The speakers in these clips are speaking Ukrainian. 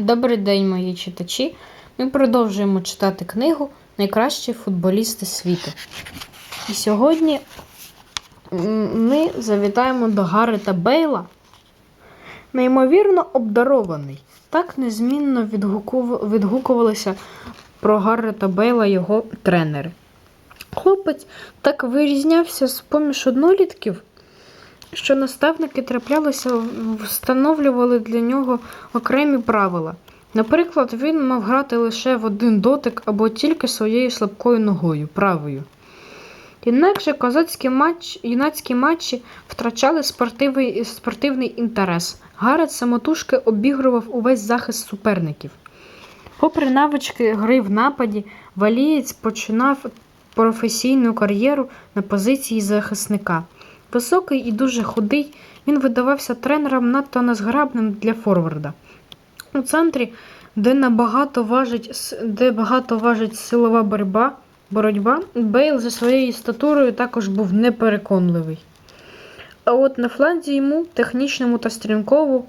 Добрий день, мої читачі. Ми продовжуємо читати книгу Найкращі футболісти світу. І сьогодні ми завітаємо до Гаррета Бейла. Неймовірно обдарований. Так незмінно відгукувалися про Гаррета Бейла його тренери. Хлопець так вирізнявся з поміж однолітків, що наставники траплялися, встановлювали для нього окремі правила. Наприклад, він мав грати лише в один дотик або тільки своєю слабкою ногою, правою. Інакше козацькі матч, юнацькі матчі втрачали спортивний, спортивний інтерес. Гарет самотужки обігрував увесь захист суперників. Попри навички гри в нападі, валієць починав професійну кар'єру на позиції захисника. Високий і дуже худий, він видавався тренером надто незграбним для форварда. У центрі, де набагато важить, де багато важить силова боротьба, боротьба, Бейл за своєю статурою також був непереконливий. А от на фланзі йому, технічному та стрімкову,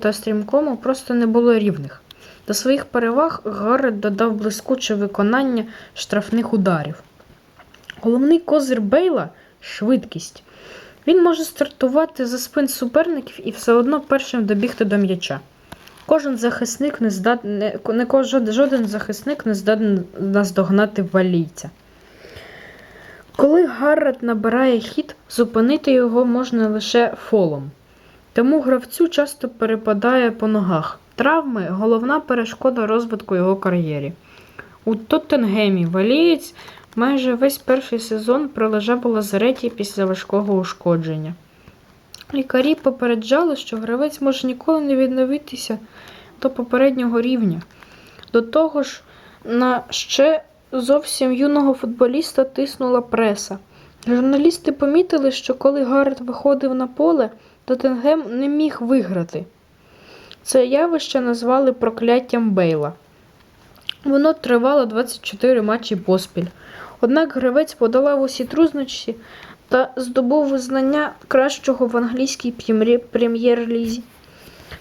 та стрімкому, просто не було рівних. До своїх переваг Гаррет додав блискуче виконання штрафних ударів. Головний козир Бейла швидкість. Він може стартувати за спин суперників і все одно першим добігти до м'яча. Кожен захисник не здат... кожен... жоден захисник не здатен наздогнати валійця. Коли Гаррет набирає хід, зупинити його можна лише фолом. Тому гравцю часто перепадає по ногах. Травми головна перешкода розвитку його кар'єрі. У Тоттенгемі валієць майже весь перший сезон пролежав у лазареті після важкого ушкодження. Лікарі попереджали, що гравець може ніколи не відновитися до попереднього рівня. До того ж, на ще зовсім юного футболіста тиснула преса. Журналісти помітили, що коли Гаррет виходив на поле, Тоттенгем не міг виграти. Це явище назвали прокляттям Бейла. Воно тривало 24 матчі поспіль. Однак гравець подолав усі труднощі та здобув визнання кращого в англійській прем'єр- прем'єр-лізі.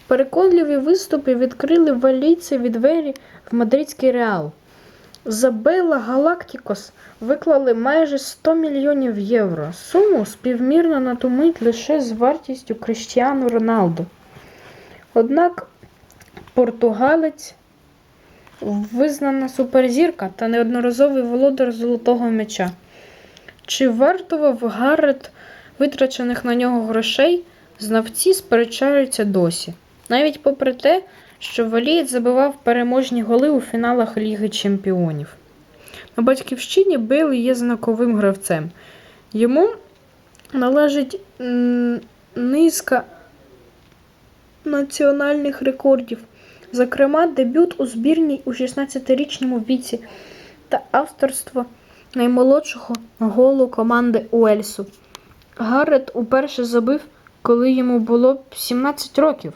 Переконливі виступи відкрили валійцеві двері в мадридський реал. За Бейла Галактикос виклали майже 100 мільйонів євро. Суму співмірно на ту мить лише з вартістю Кріштіану Роналду. Однак португалець визнана суперзірка та неодноразовий володар золотого м'яча. Чи вартував Гаррет витрачених на нього грошей, знавці сперечаються досі. Навіть попри те, що Валієць забивав переможні голи у фіналах Ліги Чемпіонів. На батьківщині Бейл є знаковим гравцем. Йому належить низка національних рекордів, зокрема, дебют у збірній у 16-річному віці та авторство наймолодшого голу команди Уельсу. Гаррет уперше забив, коли йому було 17 років.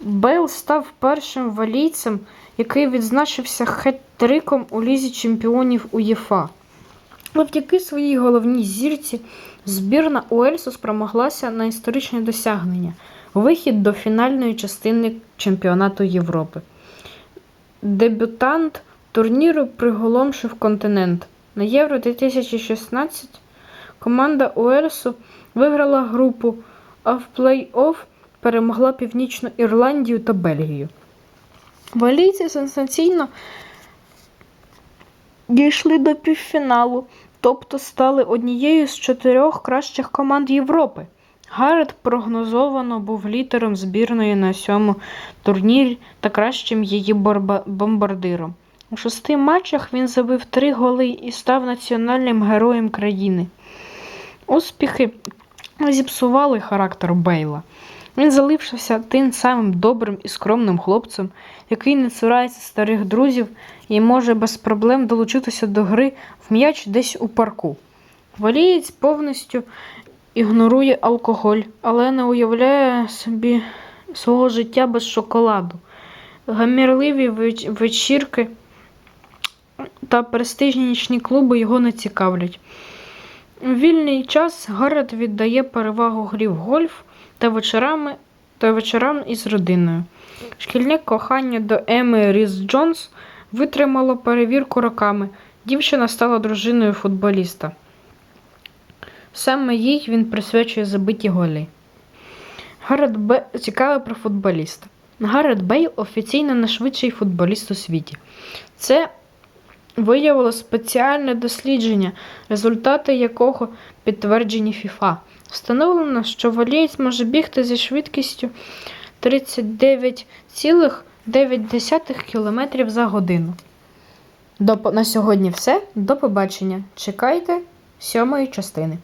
Бейл став першим валійцем, який відзначився хет-триком у лізі чемпіонів УЄФА. Завдяки своїй головній зірці збірна Уельсу спромоглася на історичне досягнення вихід до фінальної частини чемпіонату Європи. Дебютант турніру приголомшив континент. На Євро 2016 команда Уельсу виграла групу, а в плей-офф перемогла Північну Ірландію та Бельгію. Валійці сенсаційно дійшли до півфіналу, тобто стали однією з чотирьох кращих команд Європи. Гаррет прогнозовано був лідером збірної на сьому турнірі та кращим її бомбардиром. У шести матчах він забив три голи і став національним героєм країни. Успіхи зіпсували характер Бейла. Він залишився тим самим добрим і скромним хлопцем, який не цурається старих друзів і може без проблем долучитися до гри в м'яч десь у парку. Валієць повністю ігнорує алкоголь, але не уявляє собі свого життя без шоколаду. Гамірливі вечірки та престижні нічні клуби його не цікавлять. У вільний час Гаррет віддає перевагу грі в гольф та вечорами та вечорам із родиною. Шкільне кохання до Еми Різ Джонс витримало перевірку роками. Дівчина стала дружиною футболіста. Саме їй він присвячує забиті голі. Гаррет Бей цікаве про футболіста. Гаррет Бейл офіційно найшвидший футболіст у світі. Це виявило спеціальне дослідження, результати якого підтверджені FIFA. Встановлено, що волієць може бігти зі швидкістю 39,9 км за годину. До, на сьогодні все. До побачення. Чекайте сьомої частини.